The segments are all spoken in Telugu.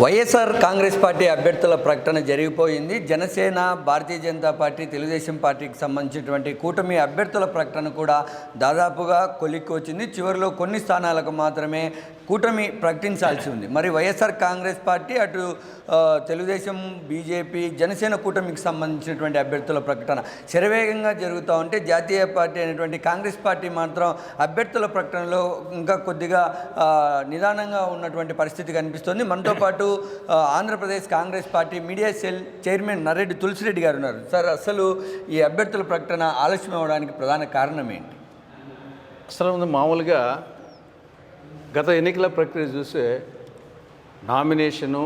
వైఎస్ఆర్ కాంగ్రెస్ పార్టీ అభ్యర్థుల ప్రకటన జరిగిపోయింది. జనసేన భారతీయ జనతా పార్టీ తెలుగుదేశం పార్టీకి సంబంధించినటువంటి కూటమి అభ్యర్థుల ప్రకటన కూడా దాదాపుగా కొలిక్కి వచ్చింది చివరిలో కొన్ని స్థానాలకు మాత్రమే కూటమి ప్రకటించాల్సి ఉంది. మరి వైఎస్ఆర్ కాంగ్రెస్ పార్టీ అటు తెలుగుదేశం బీజేపీ జనసేన కూటమికి సంబంధించినటువంటి అభ్యర్థుల ప్రకటన శరవేగంగా జరుగుతూ ఉంటే జాతీయ పార్టీ అయినటువంటి కాంగ్రెస్ పార్టీ మాత్రం అభ్యర్థుల ప్రకటనలో ఇంకా కొద్దిగా నిదానంగా ఉన్నటువంటి పరిస్థితి కనిపిస్తుంది. మనతో పాటు పాటు Andhra Pradesh Congress party media cell chairman Nareddy Tulasireddy garu ఉన్నారు. సార్ అసలు ఈ అభ్యర్థుల ప్రకటన ఆలస్యం అవడానికి ప్రధాన కారణం ఏంటి? అసలు మామూలుగా గత ఎన్నికల ప్రక్రియ చూస్తే నామినేషను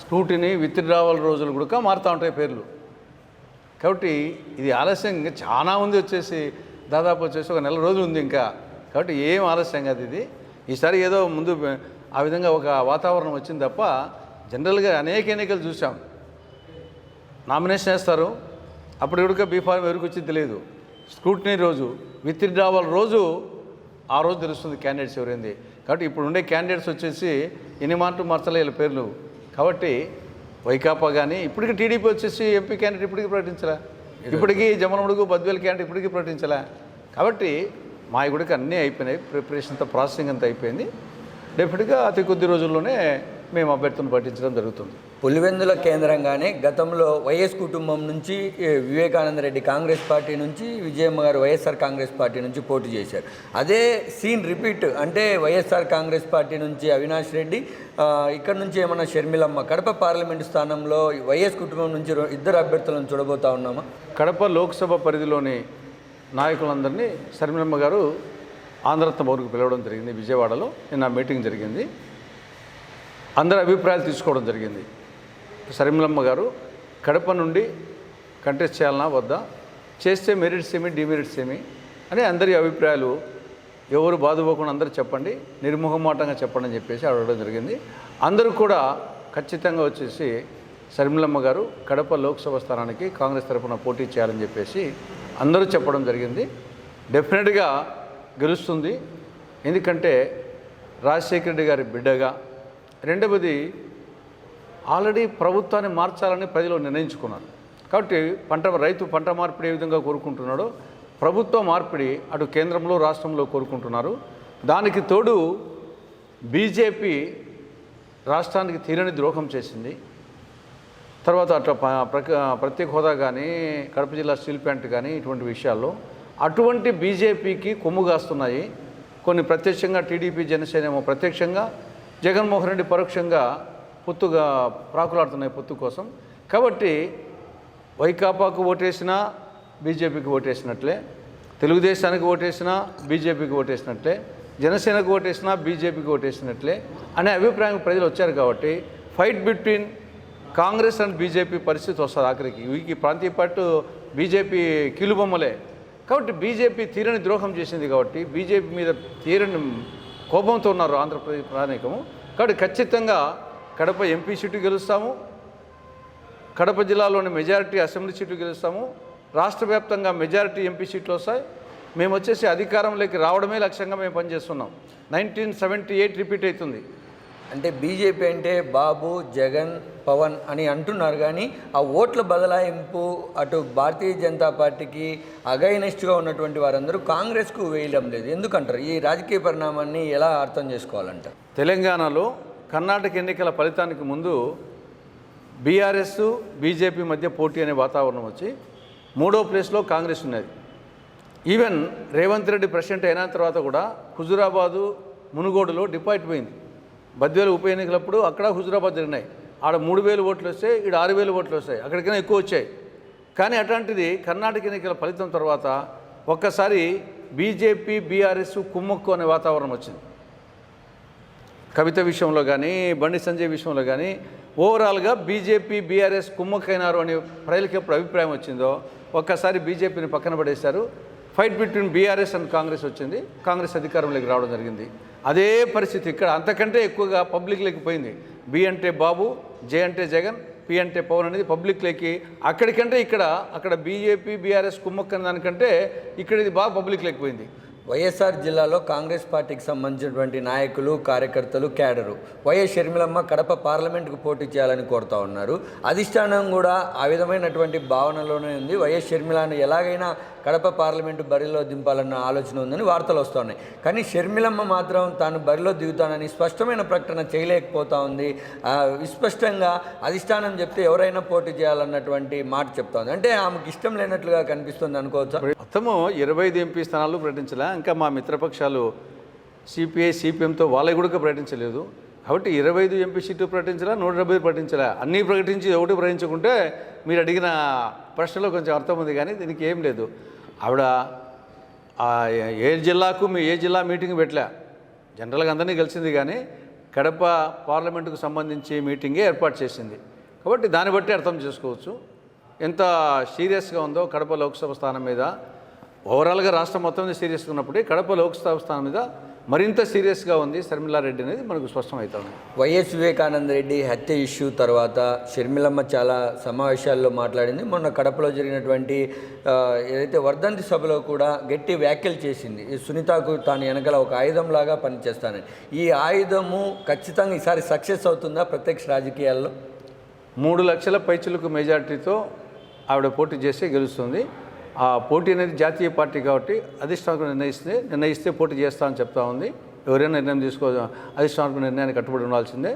స్క్రూటిని విత్డ్రావల్ రోజులు కూడా మారుతూ ఉంటాయి పేర్లు. కాబట్టి ఇది ఆలస్యం చాలా ఉంది వచ్చేసి దాదాపు వచ్చేసి ఒక నెల రోజులు ఉంది ఇంకా. కాబట్టి ఏం ఆలస్యం కాదు ఇది. ఈసారి ఏదో ముందు ఆ విధంగా ఒక వాతావరణం వచ్చింది తప్ప జనరల్గా అనేక ఎన్నికలు చూసాం నామినేషన్ వేస్తారు. అప్పుడు ఇవిడక బీఫార్మ్ ఎవరికి వచ్చింది తెలియదు. స్క్రూటినీ రోజు విత్ డ్రావల్ రోజు ఆ రోజు తెలుస్తుంది క్యాండిడేట్స్ ఎవరైంది. కాబట్టి ఇప్పుడు ఉండే క్యాండిడేట్స్ వచ్చేసి ఎన్ని మాటలు మార్చలే వీళ్ళ పేర్లు. కాబట్టి వైకాపా కానీ ఇప్పటికి టీడీపీ వచ్చేసి ఎంపీ క్యాండిడేట్ ఇప్పటికీ ప్రకటించరా ఇప్పటికీ జమనముడుగు బద్వేల్ క్యాండిడేట్ ఇప్పటికీ ప్రకటించలే. కాబట్టి మా గుడికి అన్నీ అయిపోయినాయి. ప్రిపరేషన్ అంతా ప్రాసెసింగ్ అంతా అయిపోయింది. డెఫినెట్గా అతి కొద్ది రోజుల్లోనే మేము అభ్యర్థులను పట్టించడం జరుగుతుంది. పులివెందుల కేంద్రంగానే గతంలో వైఎస్ కుటుంబం నుంచి వివేకానంద రెడ్డి కాంగ్రెస్ పార్టీ నుంచి విజయమ్మ గారు వైఎస్ఆర్ కాంగ్రెస్ పార్టీ నుంచి పోటీ చేశారు. అదే సీన్ రిపీట్ అంటే వైఎస్ఆర్ కాంగ్రెస్ పార్టీ నుంచి అవినాష్ రెడ్డి ఇక్కడ నుంచి ఏమన్నా షర్మిలమ్మ కడప పార్లమెంటు స్థానంలో వైఎస్ కుటుంబం నుంచి ఇద్దరు అభ్యర్థులను చూడబోతా ఉన్నామా? కడప లోక్సభ పరిధిలోని నాయకులందరినీ శర్మిలమ్మ గారు ఆంధ్రత్న భవన్కి పిలవడం జరిగింది. విజయవాడలో నిన్న మీటింగ్ జరిగింది. అందరి అభిప్రాయాలు తీసుకోవడం జరిగింది. సరిమలమ్మ గారు కడప నుండి కంటెస్ట్ చేయాలన్నా వద్దా? చేస్తే మెరిట్స్ ఏమి డిమెరిట్స్ ఏమి? అని అందరి అభిప్రాయాలు ఎవరు బాధపోకుండా అందరూ చెప్పండి నిర్ముఖమాటంగా చెప్పండి అని చెప్పేసి అడగడం జరిగింది. అందరూ కూడా ఖచ్చితంగా వచ్చేసి శర్మిలమ్మ గారు కడప లోక్సభ స్థానానికి కాంగ్రెస్ తరఫున పోటీ చేయాలని చెప్పేసి అందరూ చెప్పడం జరిగింది. డెఫినెట్గా గెలుస్తుంది. ఎందుకంటే రాజశేఖర రెడ్డి గారి బిడ్డగా రెండవది ఆల్రెడీ ప్రభుత్వాన్ని మార్చాలని ప్రజలు నిర్ణయించుకున్నారు. కాబట్టి పంట రైతు పంట మార్పిడి ఏ విధంగా కోరుకుంటున్నాడో ప్రభుత్వ మార్పిడి అటు కేంద్రంలో రాష్ట్రంలో కోరుకుంటున్నారు. దానికి తోడు బీజేపీ రాష్ట్రానికి తీరని ద్రోహం చేసింది. తర్వాత అట్లా ప్రత్యేక హోదా కానీ కడప జిల్లా స్టీల్ ప్లాంట్ కానీ ఇటువంటి విషయాల్లో అటువంటి బీజేపీకి కొమ్ము కాస్తున్నాయి. కొన్ని ప్రత్యక్షంగా టీడీపీ జనసేన ఏమో ప్రత్యక్షంగా జగన్మోహన్ రెడ్డి పరోక్షంగా పొత్తుగా ప్రాకులాడుతున్నాయి పొత్తు కోసం. కాబట్టి వైకాపాకు ఓటేసినా బీజేపీకి ఓటేసినట్లే. తెలుగుదేశానికి ఓటేసినా బీజేపీకి ఓటేసినట్లే. జనసేనకు ఓటేసినా బీజేపీకి ఓటేసినట్లే అనే అభిప్రాయం ప్రజలు వచ్చారు కాబట్టి fight between Congress and BJP పరిస్థితి వస్తుంది ఆఖరికి. ఈ ప్రాంతీయ పార్టీ బీజేపీ కీలుబొమ్మలే. కాబట్టి బీజేపీ తీరని ద్రోహం చేసింది కాబట్టి బీజేపీ మీద తీరని కోపంతో ఉన్నారు ఆంధ్రప్రదేశ్ ప్రధానికము కాబట్టి ఖచ్చితంగా కడప ఎంపీ సీటు గెలుస్తాము. కడప జిల్లాలోని మెజారిటీ అసెంబ్లీ సీటు గెలుస్తాము. రాష్ట్ర వ్యాప్తంగా మెజారిటీ ఎంపీ సీట్లు వస్తాయి. మేము వచ్చేసి అధికారంలోకి రావడమే లక్ష్యంగా మేము పనిచేస్తున్నాం. నైన్టీన్ సెవెంటీ ఎయిట్ రిపీట్ అవుతుంది. అంటే బీజేపీ అంటే బాబు జగన్ పవన్ అని అంటున్నారు. కానీ ఆ ఓట్ల బదలాయింపు అటు భారతీయ జనతా పార్టీకి అగైనెస్ట్గా ఉన్నటువంటి వారందరూ కాంగ్రెస్కు వేయడం లేదు. ఎందుకంటారు? ఈ రాజకీయ పరిణామాన్ని ఎలా అర్థం చేసుకోవాలంటారు తెలంగాణలో కర్ణాటక ఎన్నికల ఫలితానికి ముందు బీఆర్ఎస్ బీజేపీ మధ్య పోటీ అనే వాతావరణం వచ్చి మూడో ప్లేస్లో కాంగ్రెస్ ఉన్నది. ఈవెన్ రేవంత్ రెడ్డి ప్రెసిడెంట్ అయిన తర్వాత కూడా హుజురాబాదు మునుగోడులో డిపాయిట్ పోయింది. బద్వేలు ఉప ఎన్నికలప్పుడు అక్కడ హుజురాబాద్ జరిగినాయి. ఆడ మూడు వేలు ఓట్లు వస్తాయి ఈడ ఆరు వేలు ఓట్లు వస్తాయి. అక్కడికైనా ఎక్కువ వచ్చాయి. కానీ అట్లాంటిది కర్ణాటక ఎన్నికల ఫలితం తర్వాత ఒక్కసారి బీజేపీ బీఆర్ఎస్ కుమ్మక్కు అనే వాతావరణం వచ్చింది. కవిత విషయంలో కానీ బండి సంజయ్ విషయంలో కానీ ఓవరాల్గా బీజేపీ బీఆర్ఎస్ కుమ్మక్కైనారు అనే ప్రజలకు ఎప్పుడు అభిప్రాయం వచ్చిందో ఒక్కసారి బీజేపీని పక్కన పడేశారు. Fight between BRS and Congress వచ్చింది. కాంగ్రెస్ అధికారంలోకి రావడం జరిగింది. అదే పరిస్థితి ఇక్కడ అంతకంటే ఎక్కువగా పబ్లిక్లోకి పోయింది. బి అంటే బాబు జే అంటే జగన్ పి అంటే పవన్ అనేది పబ్లిక్లోకి అక్కడికంటే ఇక్కడ అక్కడ బీజేపీ బీఆర్ఎస్ కుమ్మక్కన దానికంటే ఇక్కడ ఇది బాగా పబ్లిక్లోకి పోయింది. వైఎస్ఆర్ జిల్లాలో కాంగ్రెస్ పార్టీకి సంబంధించినటువంటి నాయకులు కార్యకర్తలు క్యాడరు. వైఎస్ షర్మిలమ్మ కడప పార్లమెంటుకు పోటీ చేయాలని కోరుతా ఉన్నారు. అధిష్టానం కూడా ఆ విధమైనటువంటి భావనలోనే ఉంది. వైఎస్ షర్మిలను ఎలాగైనా కడప పార్లమెంటు బరిలో దింపాలన్న ఆలోచన ఉందని వార్తలు వస్తున్నాయి కానీ షర్మిలమ్మ మాత్రం తాను బరిలో దిగుతానని స్పష్టమైన ప్రకటన చేయలేకపోతా ఉంది. విస్పష్టంగా అధిష్టానం చెప్తే ఎవరైనా పోటీ చేయాలన్నటువంటి మాట చెప్తా ఉంది అంటే ఆమెకి ఇష్టం లేనట్లుగా కనిపిస్తుంది అనుకోవచ్చు? మొత్తము ఇరవై ఐదు ఎంపీ స్థానాలు ప్రకటించలే. ఇంకా మా మిత్రపక్షాలు సిపిఐ సిపిఎంతో వాళ్ళకి కూడా ప్రకటించలేదు. కాబట్టి ఇరవై ఐదు ఎంపీ సీట్లు ప్రకటించలే నూట డెబ్బై ప్రకటించలే. అన్నీ ప్రకటించి ఒకటి ప్రకటించుకుంటే మీరు అడిగిన ప్రశ్నలో కొంచెం అర్థం ఉంది కానీ దీనికి ఏం లేదు. ఆవిడ ఏ జిల్లాకు మీ ఏ జిల్లా మీటింగ్ పెట్టలే. జనరల్గా అందరినీ కలిసింది కానీ కడప పార్లమెంటుకు సంబంధించి మీటింగే ఏర్పాటు చేసింది. కాబట్టి దాన్ని బట్టి అర్థం చేసుకోవచ్చు. ఎంత సీరియస్గా ఉందో కడప లోక్సభ స్థానం మీద. ఓవరాల్గా రాష్ట్రం మొత్తం మీద సీరియస్గా ఉన్నప్పుడు కడప లోక్సభ స్థానం మీద మరింత సీరియస్గా ఉంది. శర్మిలారెడ్డి అనేది మనకు స్పష్టమవుతుంది వైఎస్ వివేకానంద రెడ్డి హత్య ఇష్యూ తర్వాత షర్మిలమ్మ చాలా సమావేశాల్లో మాట్లాడింది. మొన్న కడపలో జరిగినటువంటి ఏదైతే వర్ధంతి సభలో కూడా గట్టి వ్యాఖ్యలు చేసింది. సునీతకు తాను వెనకాల ఒక ఆయుధంలాగా పనిచేస్తానని. ఈ ఆయుధము ఖచ్చితంగా ఈసారి సక్సెస్ అవుతుందా ప్రత్యక్ష రాజకీయాల్లో? మూడు లక్షల పైచులకు మెజార్టీతో ఆవిడ పోటీ చేసి గెలుస్తుంది. ఆ పోటీ అనేది జాతీయ పార్టీ కాబట్టి అధిష్టానం నిర్ణయిస్తే నిర్ణయిస్తే పోటీ చేస్తామని చెప్తా ఉంది. ఎవరైనా నిర్ణయం తీసుకో అధిష్టానం నిర్ణయానికి కట్టుబడి ఉండాల్సిందే.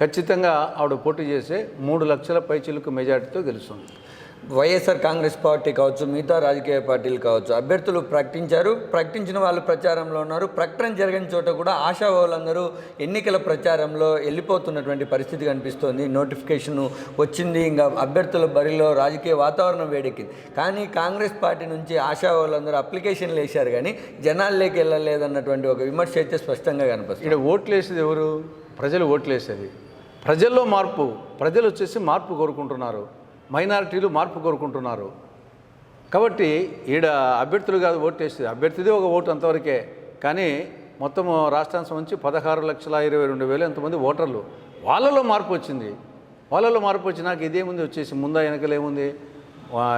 ఖచ్చితంగా ఆవిడ పోటీ చేసే మూడు లక్షల పైచిలకు మెజార్టీతో గెలుస్తుంది. వైఎస్ఆర్ కాంగ్రెస్ పార్టీ కావచ్చు మిగతా రాజకీయ పార్టీలు కావచ్చు అభ్యర్థులు ప్రకటించారు. ప్రకటించిన వాళ్ళు ప్రచారంలో ఉన్నారు. ప్రకటన జరిగిన చోట కూడా ఆశావాహులందరూ ఎన్నికల ప్రచారంలో వెళ్ళిపోతున్నటువంటి పరిస్థితి కనిపిస్తోంది. నోటిఫికేషన్ వచ్చింది. ఇంకా అభ్యర్థుల బరిలో రాజకీయ వాతావరణం వేడెక్కింది. కానీ కాంగ్రెస్ పార్టీ నుంచి ఆశావాహులందరూ అప్లికేషన్లు వేశారు కానీ జనాల్లోకి వెళ్ళలేదన్నటువంటి ఒక విమర్శ అయితే స్పష్టంగా కనిపిస్తుంది. ఇక్కడ ఓట్లు వేసేది ఎవరు? ప్రజలు ఓట్లు వేసేది ప్రజల్లో మార్పు. ప్రజలు వచ్చేసి మార్పు కోరుకుంటున్నారు. మైనారిటీలు మార్పు కోరుకుంటున్నారు. కాబట్టి ఈడ అభ్యర్థులు కాదు ఓటు వేసేది. అభ్యర్థిదే ఒక ఓటు అంతవరకే. కానీ మొత్తం రాష్ట్రానికి సంబంధించి పదహారు లక్షల ఇరవై రెండు వేలు ఎంతమంది ఓటర్లు. వాళ్ళలో మార్పు వచ్చింది. వాళ్ళలో మార్పు వచ్చి నాకు ఇదేముంది వచ్చేసి ముందా వెనకలేముంది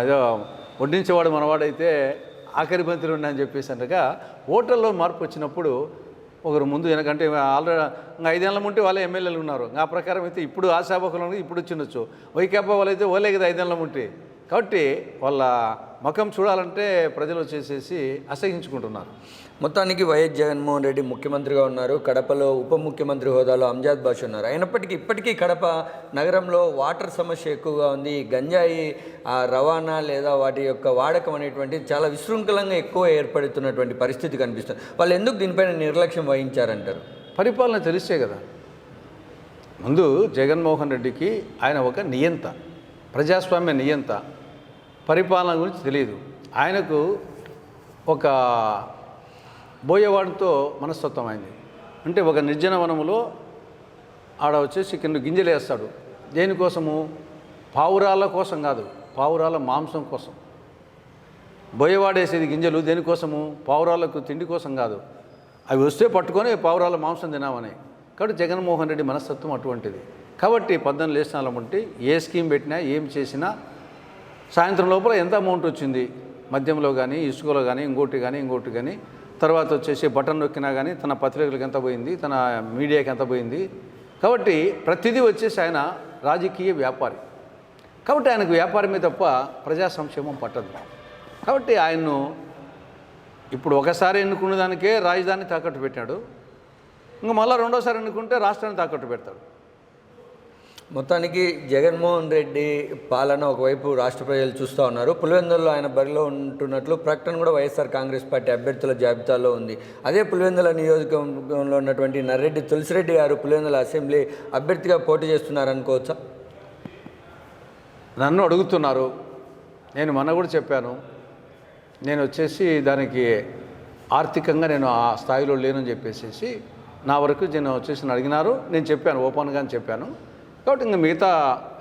ఏదో వడ్డించేవాడు మనవాడైతే ఆఖరి మంత్రి ఉన్నా అని చెప్పేసి అనగా ఓటర్లో మార్పు వచ్చినప్పుడు ఒకరు ముందు వెనకంటే ఆల్రెడీ ఇంకా ఐదేళ్ళ ముంటే వాళ్ళే ఎమ్మెల్యేలు ఉన్నారు. ఆ ప్రకారం అయితే ఇప్పుడు ఆశాభకులు ఇప్పుడు వచ్చిండొచ్చు. వైకాపా వాళ్ళైతే ఓలే కదా ఐదేళ్ళ ముంటే కాబట్టి వాళ్ళ ముఖం చూడాలంటే ప్రజలు వచ్చేసేసి అసహించుకుంటున్నారు. మొత్తానికి వైఎస్ జగన్మోహన్ రెడ్డి ముఖ్యమంత్రిగా ఉన్నారు. కడపలో ఉప ముఖ్యమంత్రి హోదాలో అంజాద్ బాష్ ఉన్నారు. అయినప్పటికీ ఇప్పటికీ కడప నగరంలో వాటర్ సమస్య ఎక్కువగా ఉంది. ఈ గంజాయి ఆ రవాణా లేదా వాటి యొక్క వాడకం అనేటువంటి చాలా విశృంఖలంగా ఎక్కువ ఏర్పడుతున్నటువంటి పరిస్థితి కనిపిస్తుంది. వాళ్ళు ఎందుకు దీనిపైన నిర్లక్ష్యం వహించారంటారు? పరిపాలన తెలిసే కదా. ముందు జగన్మోహన్ రెడ్డికి ఆయన ఒక నియంత ప్రజాస్వామ్య నియంత. పరిపాలన గురించి తెలియదు ఆయనకు ఒక బోయేవాడితో మనస్తత్వం అయింది అంటే ఒక నిర్జన వనములో ఆడ వచ్చేసి కింద గింజలు వేస్తాడు. దేనికోసము? పావురాల కోసం కాదు పావురాల మాంసం కోసం. బోయవాడేసేది గింజలు దేనికోసము? పావురాలకు తిండి కోసం కాదు. అవి వస్తే పట్టుకొని పావురాల మాంసం తినామని. కాబట్టి జగన్మోహన్ రెడ్డి మనస్తత్వం అటువంటిది. కాబట్టి పద్దెనిమిది లేసినాల ఉంటే ఏ స్కీమ్ పెట్టినా ఏం చేసినా సాయంత్రం లోపల ఎంత అమౌంట్ వచ్చింది? మద్యంలో కానీ ఇసుకలో కానీ ఇంకోటి కానీ ఇంకోటి కానీ తర్వాత వచ్చేసి బటన్ నొక్కినా కానీ తన పత్రికలకు ఎంత పోయింది తన మీడియాకి ఎంత పోయింది. కాబట్టి ప్రతిదీ వచ్చేసి ఆయన రాజకీయ వ్యాపారి. కాబట్టి ఆయనకు వ్యాపారమే తప్ప ప్రజా సంక్షేమం పట్టదు. కాబట్టి ఆయన్ను ఇప్పుడు ఒకసారి ఎన్నుకున్న దానికే రాజధాని తాకట్టు పెట్టాడు. ఇంకా మళ్ళీ రెండోసారి ఎన్నుకుంటే రాష్ట్రాన్ని తాకట్టు పెడతాడు. మొత్తానికి జగన్మోహన్ రెడ్డి పాలన ఒకవైపు రాష్ట్ర ప్రజలు చూస్తూ ఉన్నారు. పులివెందుల్లో ఆయన బరిలో ఉంటున్నట్లు ప్రకటన కూడా వైఎస్ఆర్ కాంగ్రెస్ పార్టీ అభ్యర్థుల జాబితాలో ఉంది. అదే పులివెందుల నియోజకవర్గంలో ఉన్నటువంటి నర్రెడ్డి తులసిరెడ్డి గారు పులివెందుల అసెంబ్లీ అభ్యర్థిగా పోటీ చేస్తున్నారనుకోవచ్చా నన్ను అడుగుతున్నారు. నేను మొన్న కూడా చెప్పాను. నేను వచ్చేసి దానికి ఆర్థికంగా నేను ఆ స్థాయిలో లేనని చెప్పేసి నా వరకు నేను వచ్చేసి అడిగినారు. నేను చెప్పాను ఓపెన్గా అని చెప్పాను. కాబట్టి ఇంకా మిగతా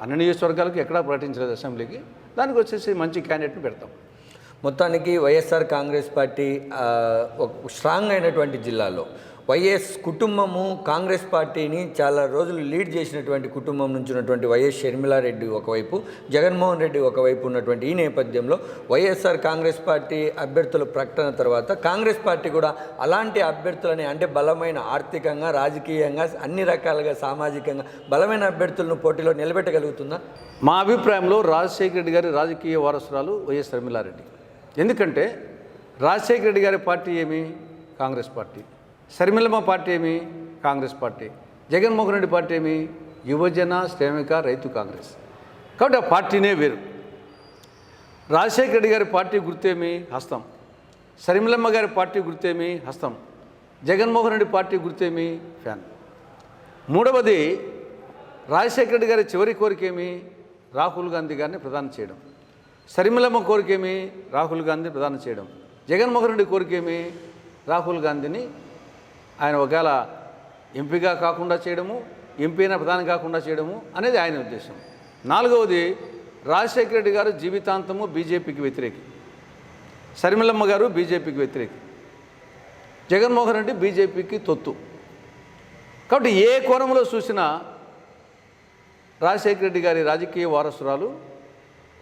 అన్ని నియోజకవర్గాలకు ఎక్కడా ప్రకటించలేదు అసెంబ్లీకి. దానికి వచ్చేసి మంచి క్యాండిడేట్ని పెడతాం. మొత్తానికి వైఎస్ఆర్ కాంగ్రెస్ పార్టీ ఒక స్ట్రాంగ్ అయినటువంటి జిల్లాలో వైఎస్ కుటుంబము కాంగ్రెస్ పార్టీని చాలా రోజులు లీడ్ చేసినటువంటి కుటుంబం నుంచి ఉన్నటువంటి వైఎస్ షర్మిలారెడ్డి ఒకవైపు జగన్మోహన్ రెడ్డి ఒకవైపు ఉన్నటువంటి ఈ నేపథ్యంలో వైఎస్ఆర్ కాంగ్రెస్ పార్టీ అభ్యర్థుల ప్రకటన తర్వాత కాంగ్రెస్ పార్టీ కూడా అలాంటి అభ్యర్థులని అంటే బలమైన ఆర్థికంగా రాజకీయంగా అన్ని రకాలుగా సామాజికంగా బలమైన అభ్యర్థులను పోటీలో నిలబెట్టగలుగుతుందా? మా అభిప్రాయంలో రాజశేఖర రెడ్డి గారి రాజకీయ వారసురాలు వైఎస్ షర్మిలారెడ్డి. ఎందుకంటే రాజశేఖర రెడ్డి గారి పార్టీ ఏమి? Congress party. శర్మిలమ్మ పార్టీ ఏమి? Congress party. Jaganmohan Reddy party ఏమి? యువజన శ్రామిక రైతు కాంగ్రెస్. కాబట్టి ఆ పార్టీనే వేరు. రాజశేఖర రెడ్డి గారి పార్టీ గుర్తేమి హస్తం. శర్మిలమ్మ గారి పార్టీ గుర్తేమి హస్తం. జగన్మోహన్ రెడ్డి పార్టీ గుర్తేమి ఫ్యాన్. మూడవది రాజశేఖర రెడ్డి గారి చివరి కోరికేమి రాహుల్ గాంధీ గారిని ప్రదానం చేయడం. శర్మిలమ్మ కోరికేమి రాహుల్ గాంధీని ప్రదానం చేయడం. జగన్మోహన్ రెడ్డి కోరికేమి రాహుల్ గాంధీని ఆయన ఒకవేళ ఎంపీగా కాకుండా చేయడము ఎంపీ అయిన ప్రధాని కాకుండా చేయడము అనేది ఆయన ఉద్దేశం. నాలుగవది రాజశేఖర రెడ్డి గారు జీవితాంతము బీజేపీకి వ్యతిరేకి. శర్మిలమ్మ గారు బీజేపీకి వ్యతిరేకి. జగన్మోహన్ రెడ్డి బీజేపీకి తొత్తు. కాబట్టి ఏ కోణంలో చూసినా రాజశేఖర రెడ్డి గారి రాజకీయ వారసురాలు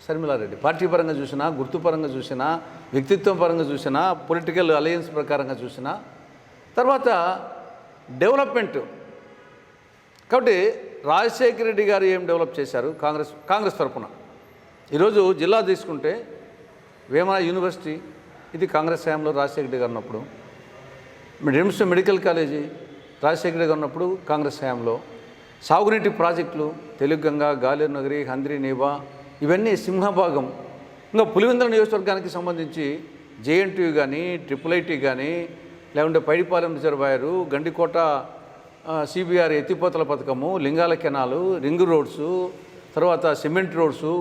శర్మిలారెడ్డి. పార్టీ పరంగా చూసినా గుర్తుపరంగా చూసినా వ్యక్తిత్వం పరంగా చూసినా పొలిటికల్ అలయన్స్ ప్రకారంగా చూసినా తర్వాత డెవలప్మెంట్. కాబట్టి రాజశేఖర రెడ్డి గారు ఏం డెవలప్ చేశారు? కాంగ్రెస్ కాంగ్రెస్ తరఫున ఈరోజు జిల్లా తీసుకుంటే వేమన యూనివర్సిటీ ఇది కాంగ్రెస్ హయాంలో రాజశేఖర రెడ్డి గారు ఉన్నప్పుడు. RIMS medical college Rajasekhara Reddy garu ఉన్నప్పుడు కాంగ్రెస్ హయాంలో. సాగునీటి ప్రాజెక్టులు తెలుగు గంగ గాలేరు నగరి హంద్రి నేవా ఇవన్నీ సింహభాగం. ఇంకా పులివెందుల నియోజకవర్గానికి సంబంధించి జేఎన్టీయూ కానీ ట్రిపుల్ ఐటీ కానీ లేకుంటే పైడిపాలెం రిజర్వాయరు గండికోట సిబిఆర్ ఎత్తిపోతల పథకము లింగాల కెనాలు రింగ్ రోడ్సు తర్వాత సిమెంట్ రోడ్సు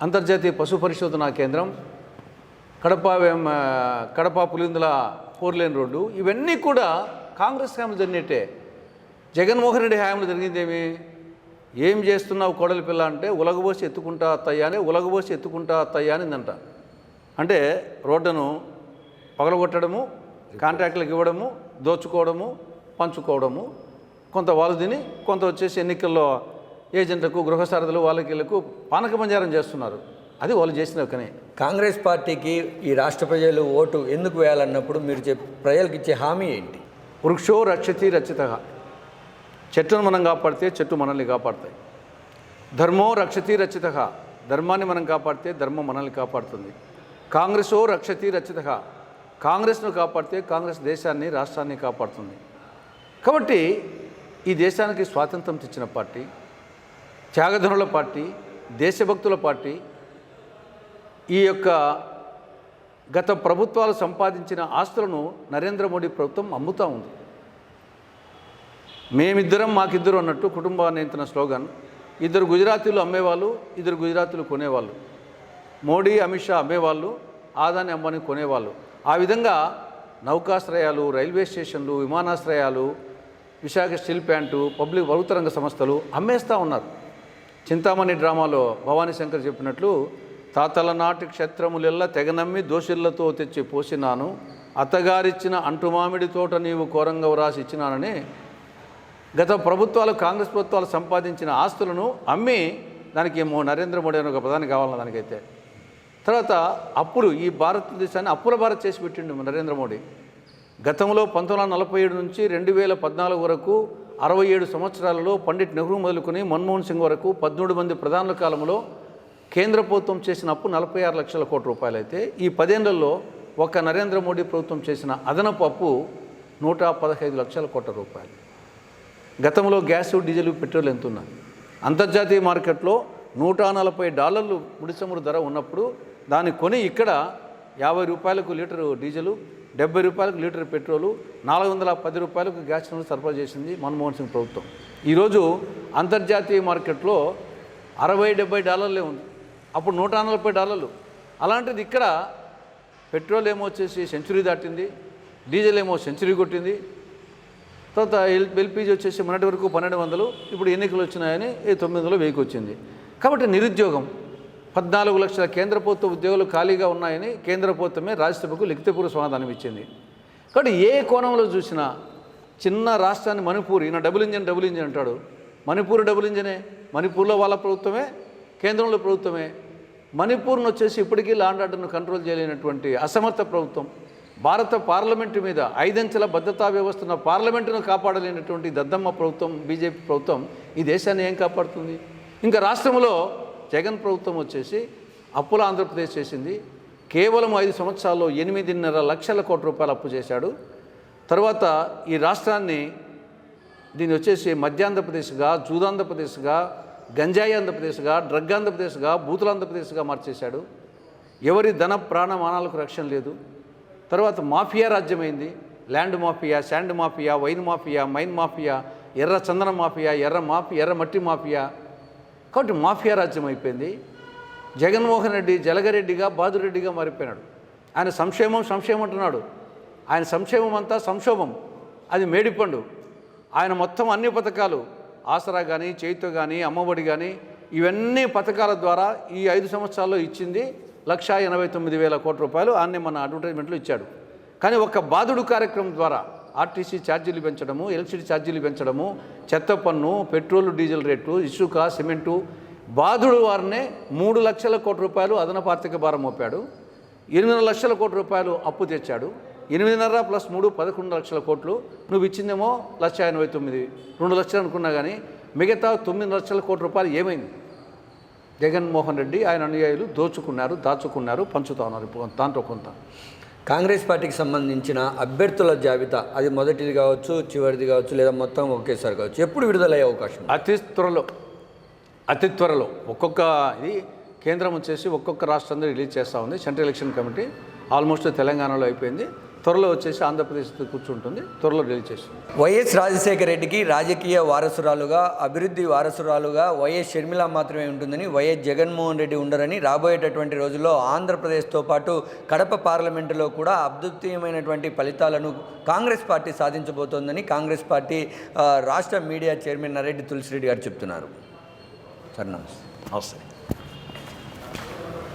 అంతర్జాతీయ పశు పరిశోధనా కేంద్రం Kadapa Kadapa Pulivendula four lane road ఇవన్నీ కూడా కాంగ్రెస్ హయాంలో జరిగినట్టే. జగన్మోహన్ రెడ్డి హయాంలో జరిగిందేమి? ఏం చేస్తున్నావు కోడలి పిల్ల అంటే ఉలగబోసి ఎత్తుకుంటా అత్తయ్య అని ఉలగబోసి ఎత్తుకుంటా అత్తయ్య అనిందంట అంటే రోడ్డును పగలగొట్టడము కాంట్రాక్టులకు ఇవ్వడము దోచుకోవడము పంచుకోవడము కొంత వాళ్ళు తిని కొంత వచ్చేసి ఎన్నికల్లో ఏజెంట్లకు గృహసారథులు వాళ్ళకి వీళ్ళకు పానక పంజారం చేస్తున్నారు. అది వాళ్ళు చేసిన కానీ కాంగ్రెస్ పార్టీకి ఈ రాష్ట్ర ప్రజలు ఓటు ఎందుకు వేయాలన్నప్పుడు మీరు చెప్ ప్రజలకు ఇచ్చే హామీ ఏంటి? వృక్షో రక్షతి రక్షిత చెట్టును మనం కాపాడితే చెట్టు మనల్ని కాపాడుతాయి. ధర్మో రక్షతి రక్షిత ధర్మాన్ని మనం కాపాడితే ధర్మం మనల్ని కాపాడుతుంది. కాంగ్రెసో రక్షతి రక్షిత కాంగ్రెస్ను కాపాడితే కాంగ్రెస్ దేశాన్ని రాష్ట్రాన్ని కాపాడుతుంది. కాబట్టి ఈ దేశానికి స్వాతంత్రం తెచ్చిన పార్టీ త్యాగధనుల పార్టీ దేశభక్తుల పార్టీ ఈ యొక్క గత ప్రభుత్వాలు సంపాదించిన ఆస్తులను నరేంద్ర మోడీ ప్రభుత్వం అమ్ముతూ ఉంది. మేమిద్దరం మాకిద్దరు అన్నట్టు కుటుంబ నియంత్రణ స్లోగన్ ఇద్దరు గుజరాతీలు అమ్మేవాళ్ళు ఇద్దరు గుజరాతీలు కొనేవాళ్ళు. మోడీ అమిత్ షా అమ్మేవాళ్ళు ఆదాని అంబానీ కొనేవాళ్ళు. ఆ విధంగా నౌకాశ్రయాలు రైల్వే స్టేషన్లు విమానాశ్రయాలు విశాఖ స్టీల్ ప్యాంటు పబ్లిక్ ప్రభుత్వ సంస్థలు అమ్మేస్తూ ఉన్నారు. చింతామణి డ్రామాలో భవానీ శంకర్ చెప్పినట్లు తాతల నాటి క్షేత్రములెల్లా తెగనమ్మి దోషులతో తెచ్చి పోసినాను అత్తగారిచ్చిన అంటుమామిడి తోట నీవు కోరంగా వ్రాసి ఇచ్చినానని గత ప్రభుత్వాలు కాంగ్రెస్ ప్రభుత్వాలు సంపాదించిన ఆస్తులను అమ్మి దానికి ఏమో నరేంద్ర మోడీ అని ఒక ప్రధాని కావాలన్న దానికైతే. తర్వాత అప్పులు ఈ భారతదేశాన్ని అప్పుల భారత్ చేసి పెట్టిండు నరేంద్ర మోడీ. గతంలో పంతొమ్మిది వందల నలభై ఏడు నుంచి రెండు వేల పద్నాలుగు వరకు అరవై ఏడు సంవత్సరాలలో పండిట్ నెహ్రూ మొదలుకొని మన్మోహన్ సింగ్ వరకు పద్మూడు మంది ప్రధానుల కాలంలో కేంద్ర ప్రభుత్వం చేసిన అప్పు నలభై ఆరు లక్షల కోట్ల రూపాయలు అయితే ఈ పదేళ్ళలో ఒక నరేంద్ర మోడీ ప్రభుత్వం చేసిన అదనపు అప్పు నూట పదహైదు లక్షల కోట్ల రూపాయలు. గతంలో గ్యాస్ డీజిల్ పెట్రోల్ ఎంతున్నాయి అంతర్జాతీయ మార్కెట్లో నూట నలభై డాలర్లు ముడిసమురు ధర ఉన్నప్పుడు దాన్ని కొని ఇక్కడ యాభై రూపాయలకు లీటరు డీజిలు డెబ్బై రూపాయలకు లీటర్ పెట్రోలు నాలుగు వందల పది రూపాయలకు గ్యాస్ సిలిండర్ సరఫరా చేసింది మన్మోహన్ సింగ్ ప్రభుత్వం. ఈరోజు అంతర్జాతీయ మార్కెట్లో అరవై డెబ్బై డాలర్లే ఉంది. అప్పుడు నూట నలభై డాలర్లు. అలాంటిది ఇక్కడ పెట్రోల్ ఏమో వచ్చేసి సెంచురీ దాటింది డీజిల్ ఏమో సెంచురీ కొట్టింది. తర్వాత ఎల్ ఎల్పిజి వచ్చేసి మొన్నటి వరకు పన్నెండు వందలు ఇప్పుడు ఎన్నికలు వచ్చినాయని ఈ తొమ్మిది వందలు వెయ్యికి వచ్చింది. కాబట్టి నిరుద్యోగం పద్నాలుగు లక్షల కేంద్ర ప్రభుత్వ ఉద్యోగులు ఖాళీగా ఉన్నాయని కేంద్ర ప్రభుత్వమే రాజ్యసభకు లిఖితపూర్వ సమాధానం ఇచ్చింది. కాబట్టి ఏ కోణంలో చూసినా చిన్న రాష్ట్రాన్ని మణిపూర్ ఈయన డబుల్ ఇంజన్ డబుల్ ఇంజన్ అంటాడు. మణిపూర్ డబుల్ ఇంజనే. మణిపూర్లో వాళ్ళ ప్రభుత్వమే కేంద్రంలో ప్రభుత్వమే. మణిపూర్ను వచ్చేసి ఇప్పటికీ లాండ్ ఆర్డర్ను కంట్రోల్ చేయలేనటువంటి అసమర్థ ప్రభుత్వం. భారత పార్లమెంటు మీద ఐదంచెల భద్రతా వ్యవస్థను పార్లమెంటును కాపాడలేనటువంటి దద్దమ్మ ప్రభుత్వం బీజేపీ ప్రభుత్వం ఈ దేశాన్ని ఏం కాపాడుతుంది? ఇంకా రాష్ట్రంలో జగన్ ప్రభుత్వం వచ్చేసి అప్పుల ఆంధ్రప్రదేశ్ చేసింది. కేవలం ఐదు సంవత్సరాల్లో ఎనిమిదిన్నర లక్షల కోట్ల రూపాయలు అప్పు చేశాడు. తర్వాత ఈ రాష్ట్రాన్ని దీన్ని వచ్చేసి మధ్యాంధ్రప్రదేశ్గా జూదాంధ్రప్రదేశ్గా గంజాయి ఆంధ్రప్రదేశ్గా డ్రగ్ ఆంధ్రప్రదేశ్గా బూతుల ఆంధ్రప్రదేశ్గా మార్చేశాడు. ఎవరి ధన ప్రాణ మానాలకు రక్షణ లేదు. తర్వాత mafia రాజ్యమైంది. Land mafia sand mafia wine mafia mine mafia ఎర్ర చందన మాఫియా ఎర్ర మాఫియా ఎర్ర మట్టి మాఫియా కాబట్టి మాఫియా రాజ్యం అయిపోయింది. జగన్మోహన్ రెడ్డి జలగరెడ్డిగా బాదురెడ్డిగా మారిపోయినాడు. ఆయన సంక్షేమం సంక్షేమం అంటున్నాడు. ఆయన సంక్షేమం అంతా సంక్షోభం. అది మేడిపండు. ఆయన మొత్తం అన్ని పథకాలు ఆసరా కానీ చేయితో కానీ అమ్మఒడి కానీ ఇవన్నీ పథకాల ద్వారా ఈ ఐదు సంవత్సరాల్లో ఇచ్చింది లక్షా ఎనభై తొమ్మిది వేల కోట్ల రూపాయలు. ఆయన్ని మన అడ్వర్టైజ్మెంట్లో ఇచ్చాడు. కానీ ఒక బాధుడు కార్యక్రమం ద్వారా ఆర్టీసీ ఛార్జీలు పెంచడము ఎలక్ట్రిసిటీ ఛార్జీలు పెంచడము చెత్త పన్ను పెట్రోల్ డీజిల్ రేట్లు ఇసుక సిమెంటు. బాధుడు వారినే మూడు లక్షల కోటి రూపాయలు అదనపు ఆర్థిక భారం మోపాడు. ఎనిమిది లక్షల కోటి రూపాయలు అప్పు తెచ్చాడు. ఎనిమిదిన్నర ప్లస్ మూడు పదకొండు లక్షల కోట్లు. నువ్వు ఇచ్చిందేమో లక్ష ఎనభై తొమ్మిది. రెండు లక్షలు అనుకున్నా కానీ మిగతా తొమ్మిది లక్షల కోటి రూపాయలు ఏమైంది? జగన్మోహన్ రెడ్డి ఆయన అనుయాయులు దోచుకున్నారు దాచుకున్నారు పంచుతా ఉన్నారు ఇప్పుడు దాంట్లో కొంత. కాంగ్రెస్ పార్టీకి సంబంధించిన అభ్యర్థుల జాబితా అది మొదటిది కావచ్చు చివరిది కావచ్చు లేదా మొత్తం ఒకేసారి కావచ్చు ఎప్పుడు విడుదలయ్యే అవకాశం అతి త్వరలో అతి త్వరలో. ఒక్కొక్క ఇది కేంద్రం వచ్చేసి ఒక్కొక్క రాష్ట్రంలో రిలీజ్ చేస్తూ ఉంది. సెంట్రల్ ఎలక్షన్ కమిటీ ఆల్మోస్ట్ తెలంగాణలో అయిపోయింది. త్వరలో వచ్చేసి ఆంధ్రప్రదేశ్ కూర్చుంటుంది త్వరలో రిలీజ్ చేస్తుంది. వైఎస్ రాజశేఖర రెడ్డికి రాజకీయ వారసురాలుగా అభివృద్ధి వారసురాలుగా వైఎస్ షర్మిల మాత్రమే ఉంటుందని వైఎస్ జగన్మోహన్ రెడ్డి ఉండరని రాబోయేటటువంటి రోజుల్లో ఆంధ్రప్రదేశ్తో పాటు కడప పార్లమెంటులో కూడా అద్వితీయమైనటువంటి ఫలితాలను కాంగ్రెస్ పార్టీ సాధించబోతోందని కాంగ్రెస్ పార్టీ ఆ, రాష్ట్ర మీడియా చైర్మన్ నరెడ్డి తులసిరెడ్డి గారు చెప్తున్నారు. సార్ నమస్తే. నమస్తే.